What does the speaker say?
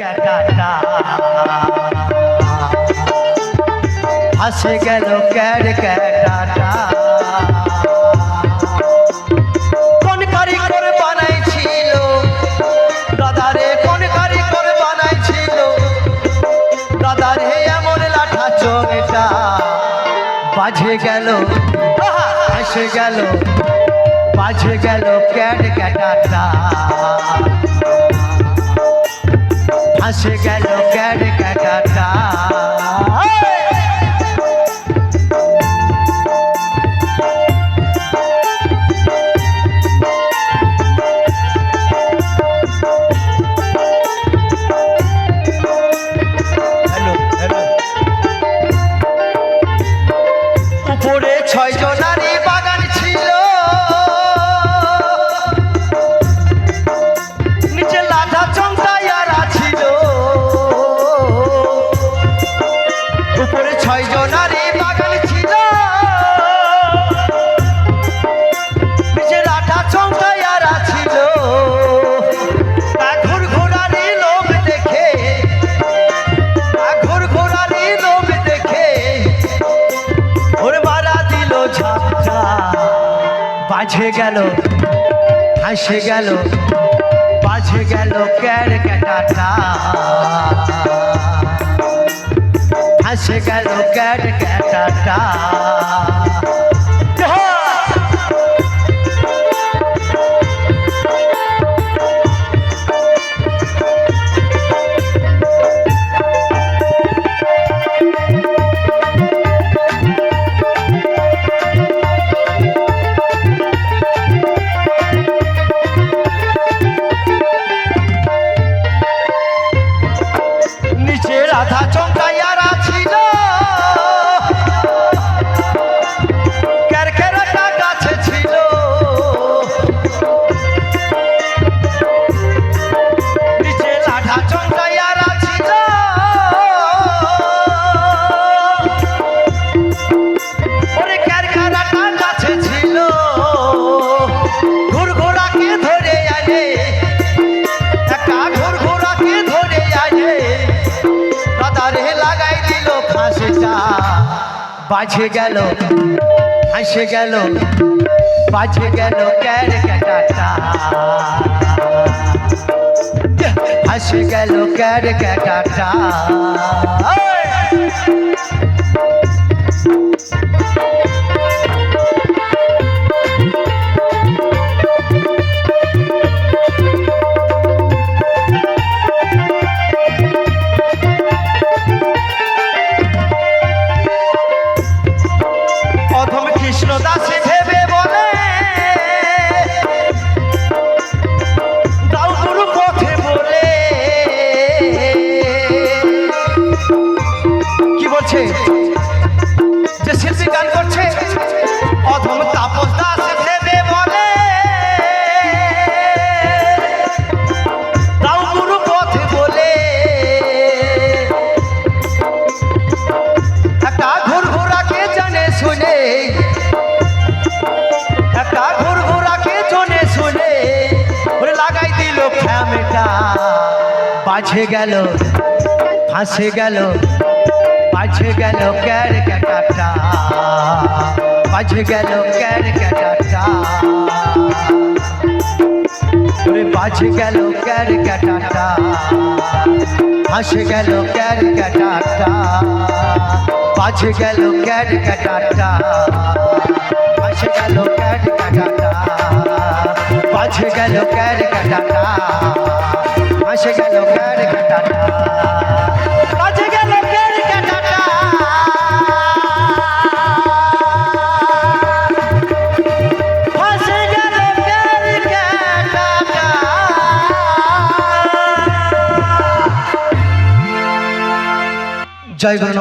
ক্যাটাটা হাসে গেল ক্যার ক্যাটাটা কোন কারিগর বানাইছিল? দাদারে কোন কারিগর বানাইছিল? দাদারে এমন লাঠা চোখটা বাজে গেল। আহা, এসে গেল। বাজে গেল ক্যাট ক্যাটাটা হাসে গেল হ্যালো উপরে ছয় জনারি গেল হাসে গেল বাজে গেল ক্যার ক্যাটাটা। হাসে গেল ক্যার ক্যাটাটা। አባታቸው বাজে গেল হাসে গেল বাজে গেল ক্যার ক্যাটাটা। হাসে গেল ক্যার ক্যাটাটা। কি বলছে যে শিল্পী গান করছে, অধম তাপস দাস ভেবে বলে। দাও গুরু পথে বলে। একটা ঘুর ঘোরাকে জানে গেল, ফাঁসে গেল। বাজে গেল ক্যার ক্যাটাটা বাজে গেল ক্যার ক্যাটাটা ওরে বাজে গেল ক্যার ক্যাটাটা হাসে গেল ক্যার ক্যাটাটা বাজে গেল ক্যার ক্যাটাটা হাসে গেল ক্যার ক্যাটাটা বাজে গেল ক্যার ক্যাটাটা হাসে গেল ক্যার ক্যাটাটা জয় গুরু